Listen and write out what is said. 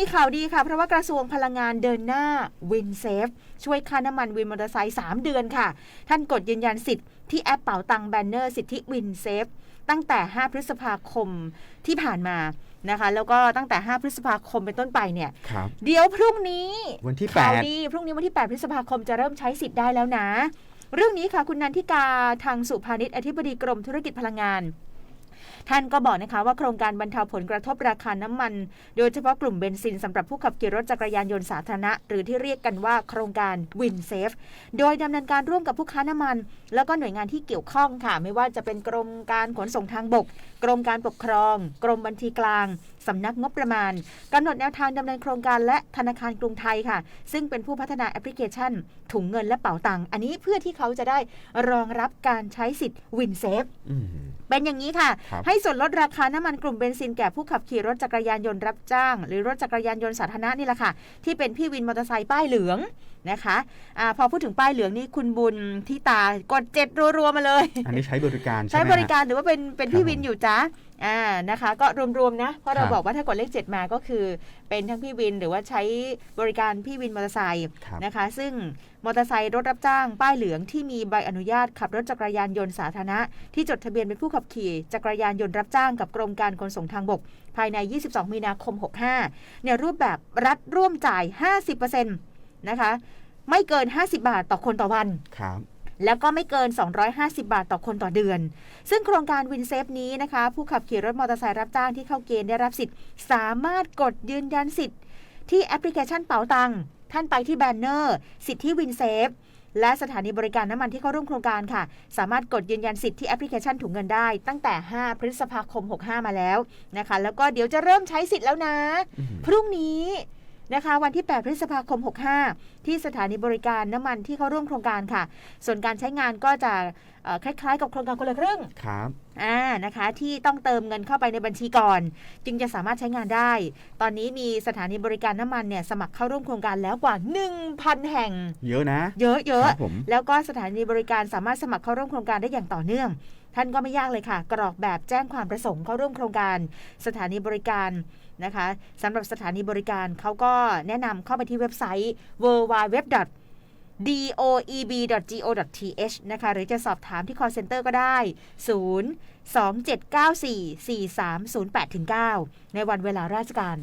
มีข่าวดีค่ะ เพราะว่ากระทรวงพลังงานเดินหน้าวินเซฟช่วยค่าน้ำมันวินมอเตอร์ไซค์3เดือนค่ะ ท่านกดยืนยันสิทธิ์ที่แอปเป๋าตังแบนเนอร์สิทธิวินเซฟตั้งแต่ 5 พฤษภาคมที่ผ่านมานะคะ แล้วก็ตั้งแต่ 5 พฤษภาคมเป็นต้นไปเนี่ย ครับ เดี๋ยวพรุ่งนี้วันที่ข่าว8 ดีพรุ่งนี้วันที่ 8 พฤษภาคมจะเริ่มใช้สิทธิ์ได้แล้วนะ เรื่องนี้ค่ะคุณนันทิกาทางสุภาณิชย์อธิบดีกรมธุรกิจพลังงาน ท่านก็บอกนะคะว่าโครงการบรรเทาผลกระทบราคาน้ำมัน โดยเฉพาะกลุ่มเบนซินสำหรับผู้ขับขี่รถจักรยานยนต์สาธารณะ หรือที่เรียกกันว่าโครงการวินเซฟโดยดำเนินการร่วมกับผู้ค้าน้ำมัน แล้วก็หน่วยงานที่เกี่ยวข้องค่ะ ไม่ว่าจะเป็นกรมการขนส่งทางบก กรมการปกครอง กรมบัญชีกลางสำนักงบประมาณกำหนดแนวทางดำเนินโครงการและธนาคารกรุงไทยค่ะ ซึ่งเป็นผู้พัฒนาแอปพลิเคชัน ถุงเงินและเป๋าตังค์อันนี้เพื่อที่เขาจะได้รองรับการใช้สิทธิ์วินเซฟ เป็นอย่างนี้ค่ะครับให้ส่วนลดราคาน้ำมันกลุ่มเบนซินแก่ผู้ขับขี่รถจักรยานยนต์รับจ้าง หรือรถจักรยานยนต์สาธารณะนี่แหละค่ะ ที่เป็นพี่วินมอเตอร์ไซค์ป้ายเหลืองนะคะอาพอพูดถึงป้ายเหลืองนี่คุณบุญที่ตากดเจ็ดรัวๆมาเลย อันนี้ใช้บริการใช้ใช่ไหมบริการหรือว่าเป็นเป็นพี่ครับวินอยู่จ้าอ่านะคะ ก็รวมๆนะเพราะเราครับบอกว่าถ้ากดเลข7มาก็คือ เป็นทั้งพี่วินหรือว่าใช้บริการพี่วินมอเตอร์ไซค์ครับนะคะ ซึ่ง มอเตอร์ไซค์รถรับจ้าง ป้ายเหลืองที่มีใบอนุญาตขับรถจักรยานยนต์สาธารณะ ที่จดทะเบียนเป็นผู้ขับขี่จักรยานยนต์รับจ้างกับกรมการขนส่งทางบก ภายใน 22 มีนาคม 65 ในรูปแบบรัฐร่วมจ่าย 50%นะคะไม่เกิน 50 บาทต่อคนต่อวันครับแล้วก็ไม่เกิน 250 บาทต่อคนต่อเดือน ซึ่งโครงการวินเซฟนี้นะคะ ผู้ขับขี่รถมอเตอร์ไซค์รับจ้างที่เข้าเกณฑ์ได้รับสิทธิ์ สามารถกดยืนยันสิทธิ์ ที่แอปพลิเคชันเป๋าตังค์ ท่านไปที่แบนเนอร์ สิทธิวินเซฟ และสถานีบริการน้ำมันที่เข้าร่วมโครงการค่ะ สามารถกดยืนยันสิทธิ์ที่แอปพลิเคชันถุงเงินได้ ตั้งแต่ 5 พฤษภาคม 65 มาแล้วนะคะ แล้วก็เดี๋ยวจะเริ่มใช้สิทธิ์แล้วนะอืมพรุ่งนี้ นะคะ วันที่ 8 พฤษภาคม 65 ที่สถานีบริการน้ำมันที่เข้าร่วมโครงการค่ะ ส่วนการใช้งานก็จะเอ่อคล้ายๆ กับโครงการคนละครึ่งครับอ่านะคะที่ต้องเติมเงินเข้าไปในบัญชีก่อน จึงจะสามารถใช้งานได้ ตอนนี้มีสถานีบริการน้ำมันเนี่ยสมัครเข้าร่วมโครงการแล้วกว่า 1,000 แห่ง เยอะนะ เยอะคๆรับผมแล้วก็สถานีบริการสามารถสมัครเข้าร่วมโครงการได้อย่างต่อเนื่อง ท่านก็ไม่ยากเลยค่ะ กรอกแบบแจ้งความประสงค์เข้าร่วมโครงการสถานีบริการนะคะสำหรับสถานีบริการเขาก็แนะนำเข้าไปที่เว็บไซต์ www doeb.go.th นะคะ หรือจะสอบถามที่ call center ก็ได้ 0 2 7 9 4 4 3 0 8 9 ในวันเวลาราชการ